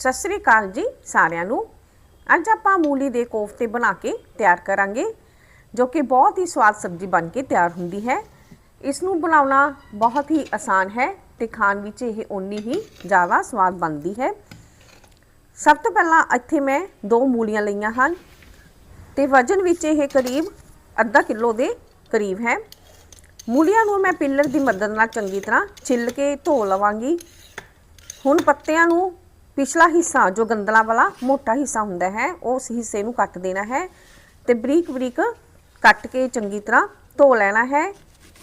ਸਤਿ ਸ੍ਰੀ ਅਕਾਲ ਜੀ ਸਾਰਿਆਂ ਨੂੰ। ਅੱਜ ਆਪਾਂ ਮੂਲੀ ਦੇ ਕੋਫਤੇ ਬਣਾ ਕੇ ਤਿਆਰ ਕਰਾਂਗੇ, ਜੋ ਕਿ ਬਹੁਤ ਹੀ ਸਵਾਦ ਸਬਜ਼ੀ ਬਣ ਕੇ ਤਿਆਰ ਹੁੰਦੀ ਹੈ। ਇਸ ਨੂੰ ਬਣਾਉਣਾ ਬਹੁਤ ਹੀ ਆਸਾਨ ਹੈ ਤੇ ਖਾਣ ਵਿੱਚ ਇਹ ਓਨੀ ਹੀ ਜ਼ਿਆਦਾ ਸਵਾਦ ਬਣਦੀ ਹੈ। ਸਭ ਤੋਂ ਪਹਿਲਾਂ ਇੱਥੇ ਮੈਂ ਦੋ ਮੂਲੀਆਂ ਲਈਆਂ ਹਨ ਤੇ ਵਜਨ ਵਿੱਚ ਇਹ ਕਰੀਬ ਅੱਧਾ ਕਿਲੋ ਦੇ ਕਰੀਬ ਹੈ। ਮੂਲੀਆਂ ਨੂੰ ਮੈਂ ਪਿੱਲਰ ਦੀ ਮਦਦ ਨਾਲ ਚੰਗੀ ਤਰ੍ਹਾਂ ਛਿੱਲ ਕੇ ਧੋ ਲਵਾਂਗੀ। ਹੁਣ ਪੱਤਿਆਂ ਨੂੰ ਪਿਛਲਾ ਹਿੱਸਾ ਜੋ ਗੰਦਲਾਂ ਵਾਲਾ ਮੋਟਾ ਹਿੱਸਾ ਹੁੰਦਾ ਹੈ ਉਸ ਹਿੱਸੇ ਨੂੰ ਕੱਟ ਦੇਣਾ ਹੈ ਤੇ ਬਰੀਕ ਬਰੀਕ ਕੱਟ ਕੇ ਚੰਗੀ ਤਰ੍ਹਾਂ ਧੋ ਲੈਣਾ ਹੈ,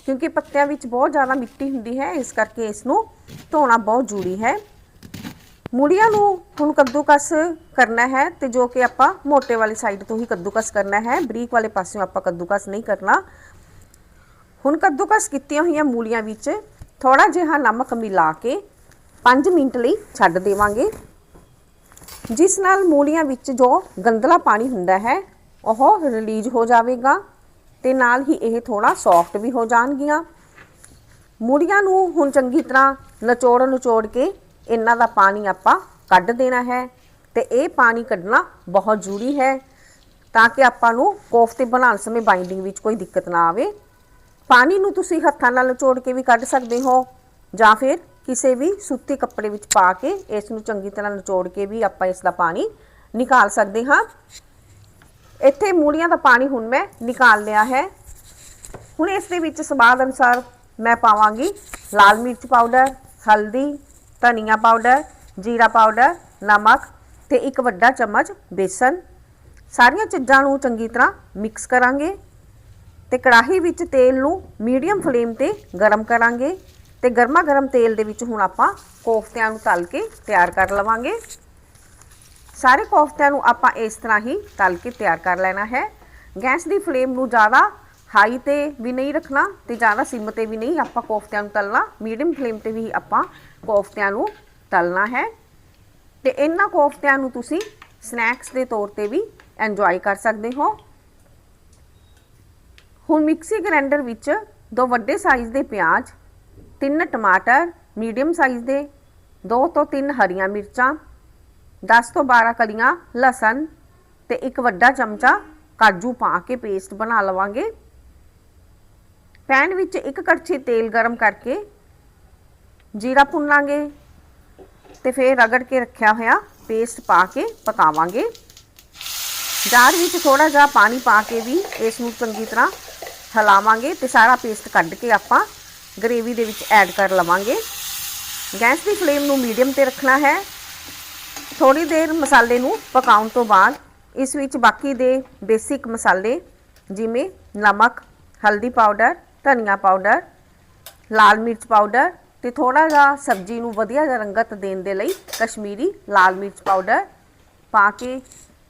ਕਿਉਂਕਿ ਪੱਤਿਆਂ ਵਿੱਚ ਬਹੁਤ ਜ਼ਿਆਦਾ ਮਿੱਟੀ ਹੁੰਦੀ ਹੈ, ਇਸ ਕਰਕੇ ਇਸ ਨੂੰ ਧੋਣਾ ਬਹੁਤ ਜ਼ਰੂਰੀ ਹੈ। ਮੂਲੀਆਂ ਨੂੰ ਹੁਣ ਕੱਦੂਕਸ ਕਰਨਾ ਹੈ ਤੇ ਜੋ ਕਿ ਆਪਾਂ ਮੋਟੇ ਵਾਲੀ ਸਾਈਡ ਤੋਂ ਹੀ ਕੱਦੂਕਸ ਕਰਨਾ ਹੈ, ਬਰੀਕ ਵਾਲੇ ਪਾਸਿਓਂ ਆਪਾਂ ਕੱਦੂਕਸ ਨਹੀਂ ਕਰਨਾ। ਹੁਣ ਕੱਦੂਕਸ ਕੀਤੀਆਂ ਹੋਈਆਂ ਮੂਲੀਆਂ ਵਿੱਚ ਥੋੜਾ ਜਿਹਾ ਨਮਕ ਮਿਲਾ ਕੇ 5 ਮਿੰਟ ਲਈ ਛੱਡ ਦੇਵਾਂਗੇ। ਜਿਸ ਨਾਲ ਮੂਲੀਆਂ ਵਿੱਚ ਜੋ ਗੰਦਲਾ ਪਾਣੀ ਹੁੰਦਾ ਹੈ, ਉਹ ਰਿਲੀਜ਼ ਹੋ ਜਾਵੇਗਾ ਤੇ ਨਾਲ ਹੀ ਇਹ ਥੋੜਾ ਸੌਫਟ ਵੀ ਹੋ ਜਾਣਗੀਆਂ। ਮੂਲੀਆਂ ਨੂੰ ਹੁਣ ਚੰਗੀ ਤਰ੍ਹਾਂ ਨਚੋੜ ਨਚੋੜ ਕੇ ਇਹਨਾਂ ਦਾ ਪਾਣੀ ਆਪਾਂ ਕੱਢ ਦੇਣਾ ਹੈ ਤੇ ਇਹ ਪਾਣੀ ਕੱਢਣਾ ਬਹੁਤ ਜ਼ਰੂਰੀ ਹੈ ਤਾਂ ਕਿ ਆਪਾਂ ਨੂੰ ਕੋਫਤੇ ਬਣਾਉਣ ਸਮੇਂ ਬਾਈਂਡਿੰਗ ਵਿੱਚ ਕੋਈ ਦਿੱਕਤ ਨਾ ਆਵੇ। ਪਾਣੀ ਨੂੰ ਤੁਸੀਂ ਹੱਥਾਂ ਨਾਲ ਨਿਚੋੜ ਕੇ ਵੀ ਕੱਢ ਸਕਦੇ ਹੋ ਜਾਂ ਫਿਰ ਕਿਸੇ ਵੀ ਸੁੱਤੇ ਕੱਪੜੇ ਵਿੱਚ ਪਾ ਕੇ ਇਸ ਨੂੰ ਚੰਗੀ ਤਰ੍ਹਾਂ ਨਿਚੋੜ ਕੇ ਵੀ ਆਪਾਂ ਇਸ ਦਾ ਪਾਣੀ ਨਿਕਾਲ ਸਕਦੇ ਹਾਂ। ਇੱਥੇ ਮੂਲੀਆਂ ਦਾ ਪਾਣੀ ਹੁਣ ਮੈਂ ਨਿਕਾਲ ਲਿਆ ਹੈ। ਹੁਣ ਇਸ ਦੇ ਵਿੱਚ ਸਵਾਦ ਅਨੁਸਾਰ ਮੈਂ ਪਾਵਾਂਗੀ ਲਾਲ ਮਿਰਚ ਪਾਊਡਰ, ਹਲਦੀ, ਧਨੀਆ ਪਾਊਡਰ, ਜੀਰਾ ਪਾਊਡਰ, ਨਮਕ ਤੇ ਇੱਕ ਵੱਡਾ ਚਮਚ ਬੇਸਨ। ਸਾਰੀਆਂ ਚੀਜ਼ਾਂ ਨੂੰ ਚੰਗੀ ਤਰ੍ਹਾਂ ਮਿਕਸ ਕਰਾਂਗੇ ਤੇ ਕੜਾਹੀ ਵਿੱਚ ਤੇਲ ਨੂੰ ਮੀਡੀਅਮ ਫਲੇਮ ਤੇ ਗਰਮ ਕਰਾਂਗੇ। ਤੇ ਗਰਮਾ ਗਰਮ ਤੇਲ ਦੇ ਵਿੱਚ ਹੁਣ ਆਪਾਂ ਕੋਫਤਿਆਂ ਨੂੰ ਤਲ ਕੇ ਤਿਆਰ ਕਰ ਲਵਾਂਗੇ। ਸਾਰੇ ਕੋਫਤਿਆਂ ਨੂੰ ਆਪਾਂ ਇਸ ਤਰ੍ਹਾਂ ਹੀ ਤਲ ਕੇ ਤਿਆਰ ਕਰ ਲੈਣਾ ਹੈ। ਗੈਸ ਦੀ ਫਲੇਮ ਨੂੰ ਜ਼ਿਆਦਾ ਹਾਈ ਤੇ ਵੀ ਨਹੀਂ ਰੱਖਣਾ ਤੇ ਜ਼ਿਆਦਾ ਸਿਮ ਤੇ ਵੀ ਨਹੀਂ ਆਪਾਂ ਕੋਫਤਿਆਂ ਨੂੰ ਤਲਣਾ। ਮੀਡੀਅਮ ਫਲੇਮ ਤੇ ਵੀ ਆਪਾਂ ਕੋਫਤਿਆਂ ਨੂੰ ਤਲਣਾ ਹੈ। ਤੇ ਇਹਨਾਂ ਕੋਫਤਿਆਂ ਨੂੰ ਤੁਸੀਂ ਸਨੈਕਸ ਦੇ ਤੌਰ ਤੇ ਵੀ ਇੰਜੋਏ ਕਰ ਸਕਦੇ ਹੋ। ਹੁਣ ਮਿਕਸੀ ਗ੍ਰਾਈਂਡਰ ਵਿੱਚ ਦੋ ਵੱਡੇ ਸਾਈਜ਼ ਦੇ ਪਿਆਜ਼ ਤਿੰਨ ਟਮਾਟਰ ਮੀਡੀਅਮ ਸਾਈਜ਼ ਦੇ, ਦੋ ਤੋਂ ਤਿੰਨ ਹਰੀਆਂ ਮਿਰਚਾਂ 10 ਤੋਂ 12 ਕਲੀਆਂ ਲਸਣ ਤੇ ਇੱਕ ਵੱਡਾ ਚਮਚਾ ਕਾਜੂ ਪਾ ਕੇ ਪੇਸਟ ਬਣਾ ਲਵਾਂਗੇ। ਪੈਨ ਵਿੱਚ ਇੱਕ ਕੜਛੀ ਤੇਲ ਗਰਮ ਕਰਕੇ ਜੀਰਾ ਭੁੰਨਾਂਗੇ ਤੇ ਫਿਰ ਰਗੜ ਕੇ ਰੱਖਿਆ ਹੋਇਆ ਪੇਸਟ ਪਾ ਕੇ ਪਕਾਵਾਂਗੇ। ਜਾਰ ਵਿੱਚ ਥੋੜਾ ਜਿਹਾ ਪਾਣੀ ਪਾ ਕੇ ਵੀ ਇਸ ਨੂੰ ਚੰਗੀ ਤਰ੍ਹਾਂ ਹਲਾਵਾਂਗੇ ਤੇ ਸਾਰਾ ਪੇਸਟ ਕੱਢ ਕੇ ਆਪਾਂ ਗਰੇਵੀ ਦੇ ਵਿੱਚ ਐਡ ਕਰ ਲਵਾਂਗੇ। ਗੈਸ ਦੀ ਫਲੇਮ ਨੂੰ ਮੀਡੀਅਮ ਤੇ ਰੱਖਣਾ ਹੈ। ਥੋੜੀ ਦੇਰ ਮਸਾਲੇ ਨੂੰ ਪਕਾਉਣ ਤੋਂ ਬਾਅਦ ਇਸ ਵਿੱਚ ਬਾਕੀ ਦੇ ਬੇਸਿਕ ਮਸਾਲੇ ਜਿਵੇਂ ਨਮਕ, ਹਲਦੀ ਪਾਊਡਰ, ਧਨੀਆ ਪਾਊਡਰ, ਲਾਲ ਮਿਰਚ ਪਾਊਡਰ ਤੇ ਥੋੜਾ ਜਿਹਾ ਸਬਜ਼ੀ ਨੂੰ ਵਧੀਆ ਜਿਹਾ ਰੰਗਤ ਦੇਣ ਦੇ ਲਈ ਕਸ਼ਮੀਰੀ ਲਾਲ ਮਿਰਚ ਪਾਊਡਰ ਪਾ ਕੇ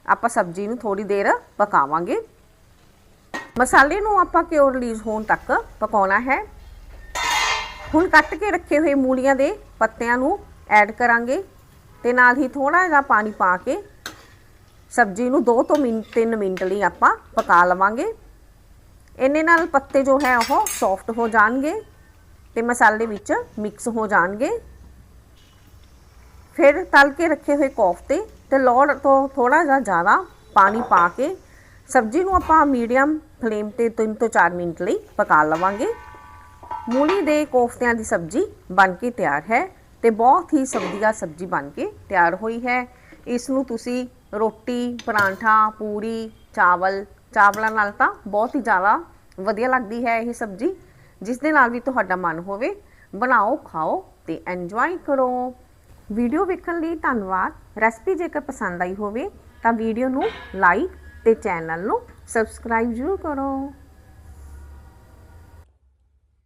ਆਪਾਂ ਸਬਜ਼ੀ ਨੂੰ ਥੋੜੀ ਦੇਰ ਪਕਾਵਾਂਗੇ। ਮਸਾਲੇ ਨੂੰ ਆਪਾਂ ਘਿਓ ਰਿਲੀਜ਼ ਹੋਣ ਤੱਕ ਪਕਾਉਣਾ ਹੈ। ਹੁਣ ਕੱਟ ਕੇ ਰੱਖੇ ਹੋਏ ਮੂਲੀਆਂ ਦੇ ਪੱਤਿਆਂ ਨੂੰ ਐਡ ਕਰਾਂਗੇ ਤੇ ਨਾਲ ਹੀ ਥੋੜਾ ਜਿਹਾ ਪਾਣੀ ਪਾ ਕੇ ਸਬਜ਼ੀ ਨੂੰ 2 ਤੋਂ 3 ਮਿੰਟ ਲਈ ਆਪਾਂ ਪਕਾ ਲਵਾਂਗੇ। ਇੰਨੇ ਨਾਲ ਪੱਤੇ ਜੋ ਹੈ ਉਹ ਸੌਫਟ ਹੋ ਜਾਣਗੇ ਤੇ ਮਸਾਲੇ ਵਿੱਚ ਮਿਕਸ ਹੋ ਜਾਣਗੇ। ਫਿਰ ਤਲ ਕੇ ਰੱਖੇ ਹੋਏ ਕੋਫਤੇ ਤੇ ਲੋੜ ਤੋਂ ਥੋੜਾ ਜਿਹਾ ਜ਼ਿਆਦਾ ਪਾਣੀ ਪਾ ਕੇ ਸਬਜ਼ੀ ਨੂੰ ਆਪਾਂ ਮੀਡੀਅਮ ਫਲੇਮ ਤੇ 3 ਤੋਂ 4 ਮਿੰਟ ਲਈ ਪਕਾ ਲਵਾਂਗੇ। ਮੂਲੀ ਦੇ ਕੋਫਤਿਆਂ ਦੀ ਸਬਜ਼ੀ ਬਣ ਕੇ ਤਿਆਰ ਹੈ ਤੇ ਬਹੁਤ ਹੀ ਸਬਜ਼ੀਆ ਸਬਜ਼ੀ ਬਣ ਕੇ ਤਿਆਰ ਹੋਈ ਹੈ। ਇਸ ਨੂੰ ਤੁਸੀਂ ਰੋਟੀ, ਪਰਾਂਠਾ, ਪੂਰੀ, ਚਾਵਲ, ਚਾਵਲਾਂ ਨਾਲ ਤਾਂ ਬਹੁਤ ਹੀ ਜ਼ਿਆਦਾ ਵਧੀਆ ਲੱਗਦੀ ਹੈ ਇਹ ਸਬਜ਼ੀ। ਜਿਸ ਦੇ ਨਾਲ ਵੀ ਤੁਹਾਡਾ ਮਨ ਹੋਵੇ, ਬਣਾਓ, ਖਾਓ ਤੇ ਐਂਜੋਏ ਕਰੋ। ਵੀਡੀਓ ਵੇਖਣ ਲਈ ਧੰਨਵਾਦ। ਰੈਸਪੀ ਜੇਕਰ ਪਸੰਦ ਆਈ ਹੋਵੇ ਤਾਂ ਵੀਡੀਓ ਨੂੰ ਲਾਈਕ ਤੇ ਚੈਨਲ ਨੂੰ ਸਬਸਕ੍ਰਾਈਬ ਜ਼ਰੂਰ ਕਰੋ।